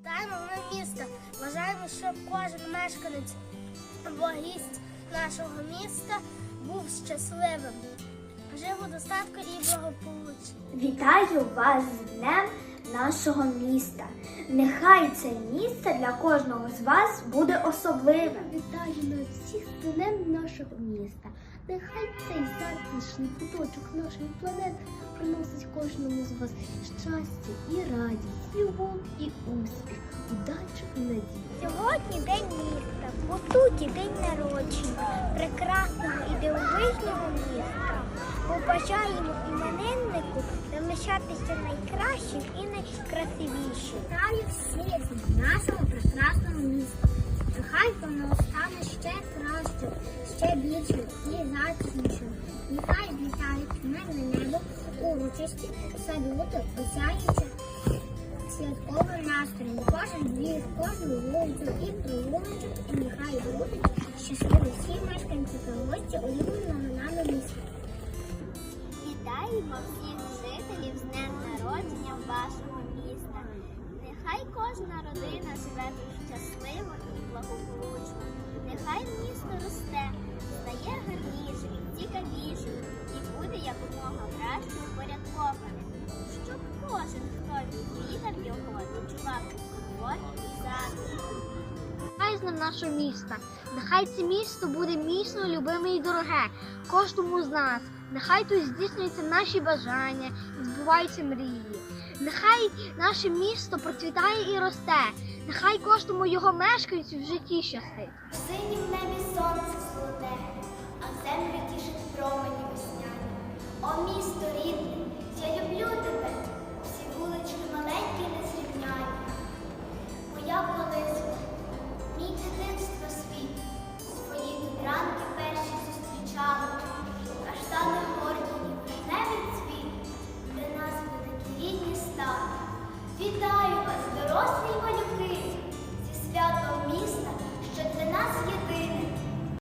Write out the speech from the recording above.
Вітаємо ми місто. Бажаємо, щоб кожен мешканець або гість нашого міста був щасливим. Жив у достатку і благополуччя. Вітаю вас з Днем нашого міста. Нехай це місце для кожного з вас буде особливим. Вітаємо всіх з днем нашого міста. Нехай цей затишний куточок нашої планети приносить кожному з вас щастя і радість, любов і успіх, удачу і надію. Сьогодні день міста, по суті день народження, прекрасного і дивовижного міста. Побажаємо імениннику залишатися найкращим і найкрасивішим. Вітаю всіх з нашого прекрасного міста. Нехай воно стане ще кращим, ще більшим і затишнішим. Нехай злітають мирне небо, урочисті, салюти, осяються святковим настроєм. Кожен двір, кожну вулицю і провуличок, і нехай будуть щасливі всі мешканці та гості улюбленого Нехай кожна родина живе щасливо і благополучно. Нехай місто росте, стає гарнішим, цікавішим і буде якомога краще упорядкованим, щоб кожен, хто відвідав його, відчував комфорт і затишок. Нехай з ним нашого міста. Нехай це місто буде міцно, любиме і дороге кожному з нас. Нехай тут здійснюються наші бажання і збуваються мрії. Нехай наше місто процвітає і росте. Нехай кожному його мешканцю в житті щастить. В синім небі сонце золоте, а землю тішить промені весняні. О місто